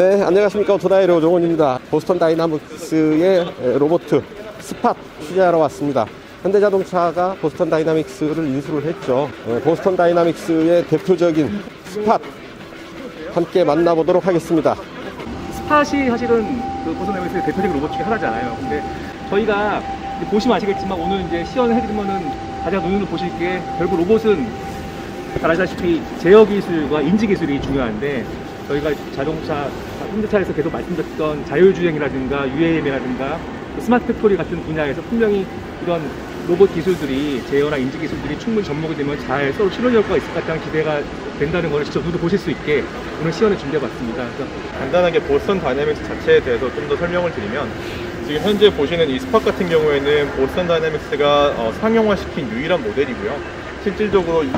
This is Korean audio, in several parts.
네, 안녕하십니까. 오토다이로 오종원입니다. 보스턴 다이나믹스의 에, 로봇 스팟 취재하러 왔습니다. 현대자동차가 보스턴 다이나믹스를 인수를 했죠. 어, 보스턴 다이나믹스의 대표적인 스팟 함께 만나보도록 하겠습니다. 스팟이 사실은 그 보선 앱에서의 대표적인 로봇 중에 하나잖아요. 근데 저희가 보시면 아시겠지만 오늘 이제 시연을 해드리면은 가장 눈으로 보실 게 결국 로봇은 잘 아시다시피 제어 기술과 인지 기술이 중요한데 저희가 자동차 현대차에서 계속 말씀드렸던 자율주행이라든가 UAM이라든가 스마트 팩토리 같은 분야에서 분명히 이런 로봇 기술들이 제어나 인지 기술들이 충분히 접목이 되면 잘 서로 실현 효과가 있을 것 같다는 기대가 된다는 걸 직접 눈으로 보실 수 있게 오늘 시연을 준비해봤습니다. 간단하게 보스턴 다이내믹스 자체에 대해서 좀 더 설명을 드리면 지금 현재 보시는 이 스팟 같은 경우에는 보스턴 다이내믹스가 어, 상용화시킨 유일한 모델이고요. 실질적으로 이,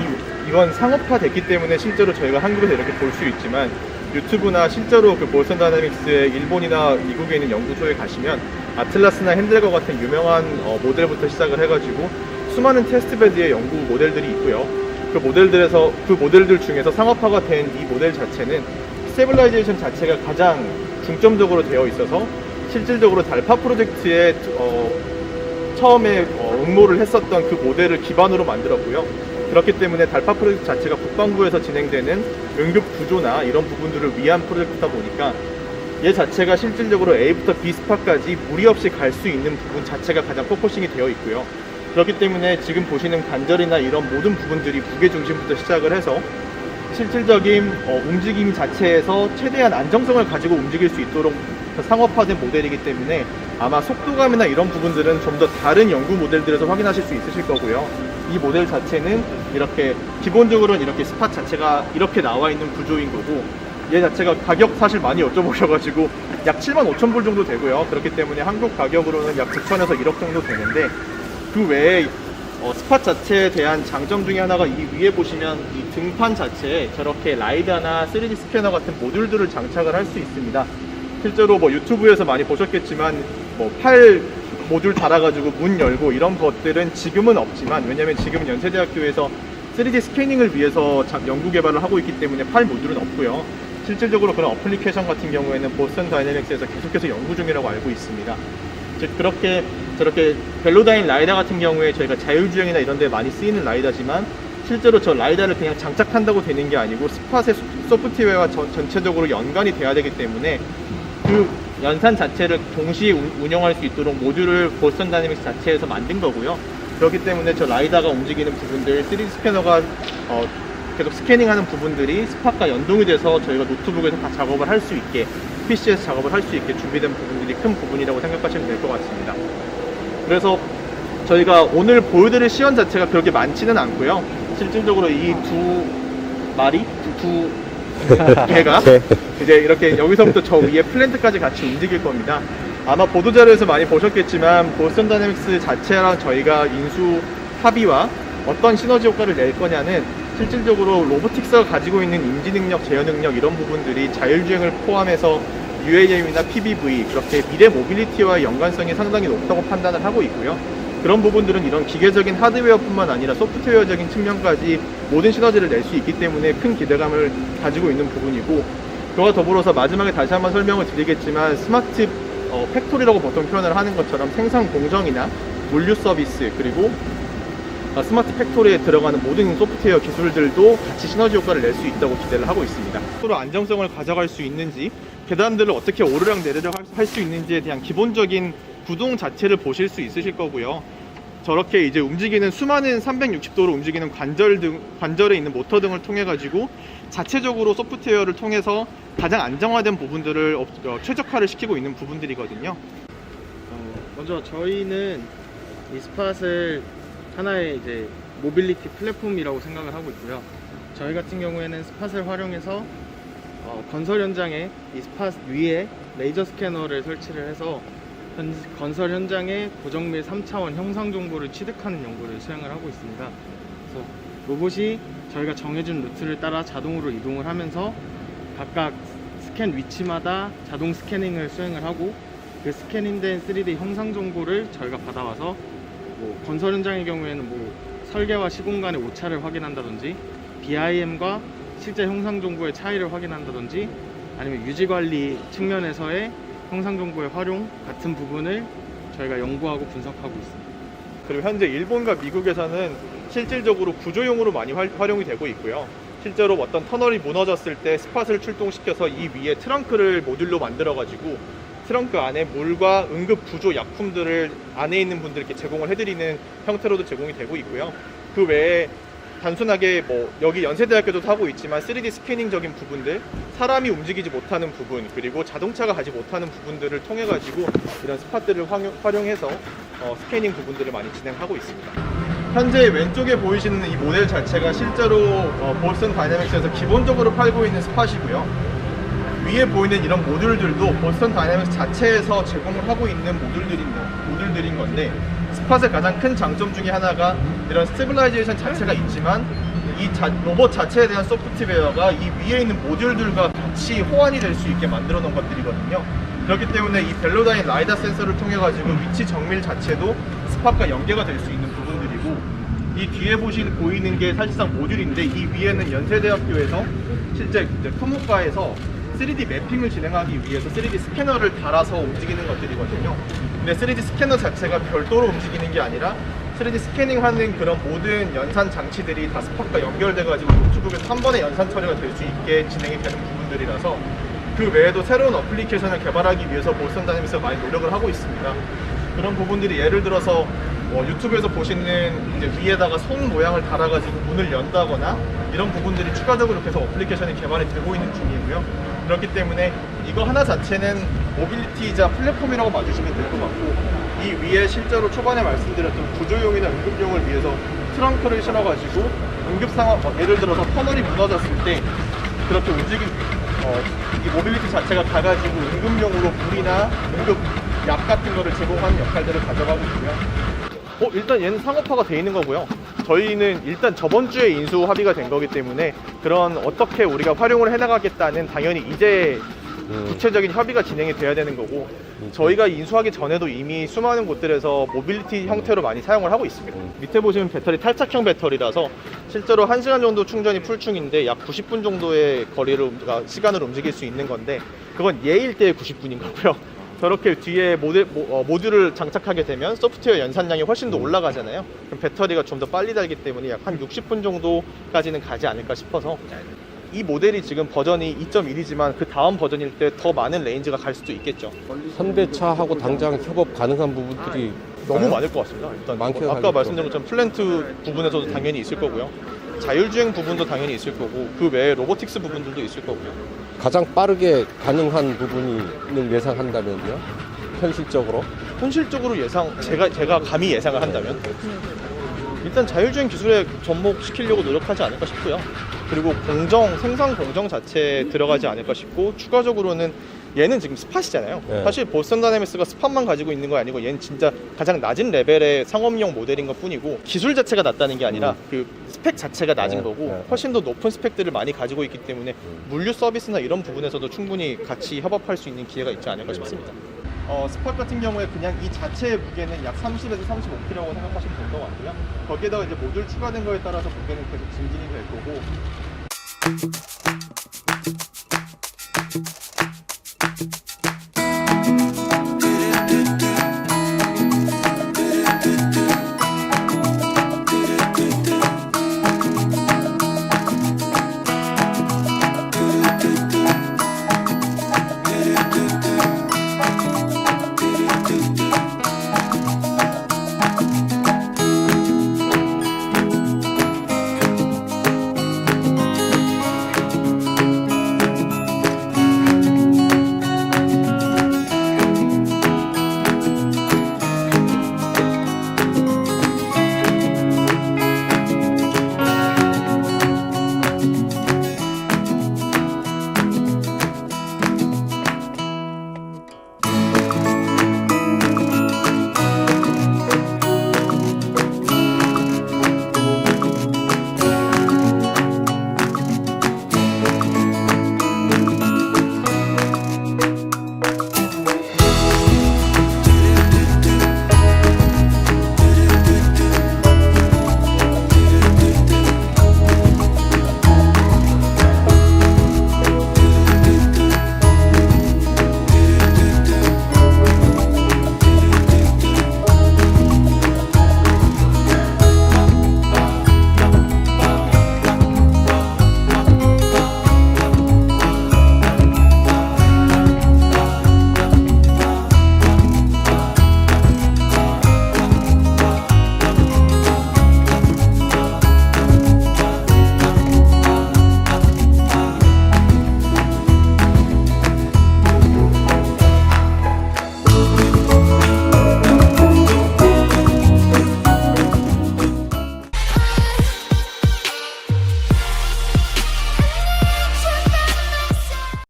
이건 상업화됐기 때문에 실제로 저희가 한국에서 이렇게 볼 수 있지만 유튜브나 실제로 그 보스턴 다이내믹스의 일본이나 미국에 있는 연구소에 가시면 아틀라스나 핸들과 같은 유명한 어, 모델부터 시작을 해가지고 수많은 테스트 베드의 연구 모델들이 있고요. 그 모델들에서 그 모델들 중에서 상업화가 된 이 모델 자체는 스테빌라이제이션 자체가 가장 중점적으로 되어 있어서 실질적으로 달파 프로젝트에 어, 처음에 어, 응모를 했었던 그 모델을 기반으로 만들었고요. 그렇기 때문에 달파 프로젝트 자체가 국방부에서 진행되는 응급 구조나 이런 부분들을 위한 프로젝트다 보니까 얘 자체가 실질적으로 A부터 B 스팟까지 무리 없이 갈 수 있는 부분 자체가 가장 포커싱이 되어 있고요. 그렇기 때문에 지금 보시는 관절이나 이런 모든 부분들이 무게 중심부터 시작을 해서 실질적인 어, 움직임 자체에서 최대한 안정성을 가지고 움직일 수 있도록 상업화된 모델이기 때문에 아마 속도감이나 이런 부분들은 좀 더 다른 연구 모델들에서 확인하실 수 있으실 거고요. 이 모델 자체는 이렇게 기본적으로는 이렇게 스팟 자체가 이렇게 나와 있는 구조인 거고 얘 자체가 가격 사실 많이 여쭤보셔가지고 약 7만 5천 불 정도 되고요. 그렇기 때문에 한국 가격으로는 약 9천에서 1억 정도 되는데 그 외에 어, 스팟 자체에 대한 장점 중에 하나가 이 위에 보시면 이 등판 자체에 저렇게 라이다나 3D 스캐너 같은 모듈들을 장착을 할 수 있습니다. 실제로 뭐 유튜브에서 많이 보셨겠지만 뭐팔 모듈 달아가지고 문 열고 이런 것들은 지금은 없지만 왜냐면 지금 연세대학교에서 3D 스캐닝을 위해서 자- 연구 개발을 하고 있기 때문에 팔 모듈은 없고요. 실질적으로 그런 어플리케이션 같은 경우에는 보스턴 다이내믹스에서 계속해서 연구 중이라고 알고 있습니다. 즉 그렇게 저렇게 벨로다인 라이다 같은 경우에 저희가 자율주행이나 이런 데 많이 쓰이는 라이다지만 실제로 저 라이다를 그냥 장착한다고 되는 게 아니고 스팟의 소- 소프트웨어와 전- 전체적으로 연관이 돼야 되기 때문에 그 연산 자체를 동시에 운- 운영할 수 있도록 모듈을 보스턴 다이내믹스 자체에서 만든 거고요. 그렇기 때문에 저 라이다가 움직이는 부분들, 3D 스캐너가 어, 계속 스캐닝하는 부분들이 스팟과 연동이 돼서 저희가 노트북에서 다 작업을 할 수 있게 PC에서 작업을 할 수 있게 준비된 부분들이 큰 부분이라고 생각하시면 될 것 같습니다. 그래서 저희가 오늘 보여드릴 시연 자체가 그렇게 많지는 않고요. 실질적으로 이 두 마리, 두, 두 개가 이제 이렇게 여기서부터 저 위에 플랜트까지 같이 움직일 겁니다. 아마 보도자료에서 많이 보셨겠지만 보스턴 다이내믹스 자체랑 저희가 인수 합의와 어떤 시너지 효과를 낼 거냐는 실질적으로 로보틱스가 가지고 있는 인지 능력, 제어 능력 이런 부분들이 자율주행을 포함해서 UAM이나 PBV 그렇게 미래 모빌리티와의 연관성이 상당히 높다고 판단을 하고 있고요. 그런 부분들은 이런 기계적인 하드웨어뿐만 아니라 소프트웨어적인 측면까지 모든 시너지를 낼 수 있기 때문에 큰 기대감을 가지고 있는 부분이고 그와 더불어서 마지막에 다시 한번 설명을 드리겠지만 스마트 어, 팩토리라고 보통 표현을 하는 것처럼 생산 공정이나 물류 서비스 그리고 어, 스마트 팩토리에 들어가는 모든 소프트웨어 기술들도 같이 시너지 효과를 낼 수 있다고 기대를 하고 있습니다. 서로 안정성을 가져갈 수 있는지 계단들을 어떻게 오르락 내리락 할 수 있는지에 대한 기본적인 구동 자체를 보실 수 있으실 거고요. 저렇게 이제 움직이는 수많은 360도로 움직이는 관절 등 관절에 있는 모터 등을 통해 가지고 자체적으로 소프트웨어를 통해서 가장 안정화된 부분들을 업- 어, 최적화를 시키고 있는 부분들이거든요. 어, 먼저 저희는 이 스팟을 하나의 이제 모빌리티 플랫폼이라고 생각을 하고 있고요. 저희 같은 경우에는 스팟을 활용해서 어, 건설 현장에 이 스팟 위에 레이저 스캐너를 설치를 해서 현- 건설 현장의 고정 및 3차원 형상 정보를 취득하는 연구를 수행을 하고 있습니다. 그래서 로봇이 저희가 정해준 루트를 따라 자동으로 이동을 하면서 각각 스캔 위치마다 자동 스캐닝을 수행을 하고 그 스캐닝된 3D 형상 정보를 저희가 받아와서 뭐 건설 현장의 경우에는 뭐 설계와 시공간의 오차를 확인한다든지 BIM과 실제 형상 정보의 차이를 확인한다든지 아니면 유지 관리 측면에서의 형상 정보의 활용 같은 부분을 저희가 연구하고 분석하고 있습니다. 그리고 현재 일본과 미국에서는 실질적으로 구조용으로 많이 활, 활용이 되고 있고요. 실제로 어떤 터널이 무너졌을 때 스팟을 출동시켜서 이 위에 트렁크를 모듈로 만들어가지고 트렁크 안에 물과 응급 구조 약품들을 안에 있는 분들께 제공을 해드리는 형태로도 제공이 되고 있고요. 그 외에 단순하게 뭐 여기 연세대학교도 하고 있지만 3D 스캐닝적인 부분들, 사람이 움직이지 못하는 부분, 그리고 자동차가 가지 못하는 부분들을 통해 가지고 이런 스팟들을 활용, 활용해서 어, 스캐닝 부분들을 많이 진행하고 있습니다. 현재 왼쪽에 보이시는 이 모델 자체가 실제로 어, 보스턴 다이내믹스에서 기본적으로 팔고 있는 스팟이고요. 위에 보이는 이런 모듈들도 보스턴 다이내믹스 자체에서 제공을 하고 있는 모듈들인, 모듈들인 건데 스팟의 가장 큰 장점 중에 하나가 이런 스테빌라이제이션 자체가 있지만 이 자- 로봇 자체에 대한 소프트웨어가 이 위에 있는 모듈들과 같이 호환이 될 수 있게 만들어 놓은 것들이거든요. 그렇기 때문에 이 벨로다인 라이다 센서를 통해 가지고 위치 정밀 자체도 스팟과 연계가 될 수 있는 부분들이고 이 뒤에 보시는 보이는 게 사실상 모듈인데 이 위에는 연세대학교에서 실제 이제 토목과에서 3D 매핑을 진행하기 위해서 3D 스캐너를 달아서 움직이는 것들이거든요. 근데 3D 스캐너 자체가 별도로 움직이는 게 아니라 3D 스캐닝하는 그런 모든 연산 장치들이 다 스팟과 연결돼가지고 노트북에서 한 번에 연산 처리가 될 수 있게 진행이 되는 부분들이라서 그 외에도 새로운 어플리케이션을 개발하기 위해서 볼선 다니면서 많이 노력을 하고 있습니다. 그런 부분들이 예를 들어서 뭐 유튜브에서 보시는 이제 위에다가 손 모양을 달아가지고 문을 연다거나 이런 부분들이 추가적으로 계속 어플리케이션이 개발이 되고 있는 중이고요. 그렇기 때문에 이거 하나 자체는 모빌리티이자 플랫폼이라고 봐주시면 될 것 같고 이 위에 실제로 초반에 말씀드렸던 구조용이나 응급용을 위해서 트렁크를 실어가지고 응급 상황, 뭐 예를 들어서 터널이 무너졌을 때 그렇게 움직임, 어, 이 모빌리티 자체가 가가지고 응급용으로 물이나 응급 약 같은 거를 제공하는 역할들을 가져가고 있고요. 어, 일단 얘는 상업화가 돼 있는 거고요. 저희는 일단 저번 주에 인수 합의가 된 거기 때문에 그런 어떻게 우리가 활용을 해나가겠다는 당연히 이제 음, 구체적인 협의가 진행이 돼야 되는 거고 저희가 인수하기 전에도 이미 수많은 곳들에서 모빌리티 형태로 많이 사용을 하고 있습니다. 밑에 보시면 배터리 탈착형 배터리라서 실제로 1시간 정도 충전이 풀충인데 약 90분 정도의 거리를 움- 아, 시간을 움직일 수 있는 건데 그건 예일 때의 90분인 거고요. 저렇게 뒤에 모델, 모, 어, 모듈을 장착하게 되면 소프트웨어 연산량이 훨씬 더 올라가잖아요. 그럼 배터리가 좀 더 빨리 달기 때문에 약 한 60분 정도까지는 가지 않을까 싶어서 이 모델이 지금 버전이 2.1이지만 그 다음 버전일 때 더 많은 레인지가 갈 수도 있겠죠. 현대차하고 당장 협업 가능한 부분들이 너무 많을 것 같습니다. 일단 뭐 아까 하겠죠. 말씀드린 것처럼 플랜트 부분에서도 당연히 있을 거고요. 자율주행 부분도 당연히 있을 거고 그 외에 로보틱스 부분들도 있을 거고요. 가장 빠르게 가능한 부분을 예상한다면요? 현실적으로? 현실적으로 예상 제가 제가 감히 예상을 한다면 일단 자율주행 기술에 접목시키려고 노력하지 않을까 싶고요. 그리고 공정 생산 공정 자체에 들어가지 않을까 싶고 추가적으로는 얘는 지금 스팟이잖아요. 네. 사실 보스턴 다이내믹스가 스팟만 가지고 있는 거 아니고 얘는 진짜 가장 낮은 레벨의 상업용 모델인 것 뿐이고 기술 자체가 낮다는 게 아니라 그 스펙 자체가 낮은 네, 거고 네. 훨씬 더 높은 스펙들을 많이 가지고 있기 때문에 물류 서비스나 이런 부분에서도 충분히 같이 협업할 수 있는 기회가 있지 않을까 싶습니다. 어, 스팟 같은 경우에 그냥 이 자체의 무게는 약 30에서 35kg라고 생각하시면 될 것 같고요. 거기에다가 이제 모듈 추가된 거에 따라서 무게는 계속 증진이 될 거고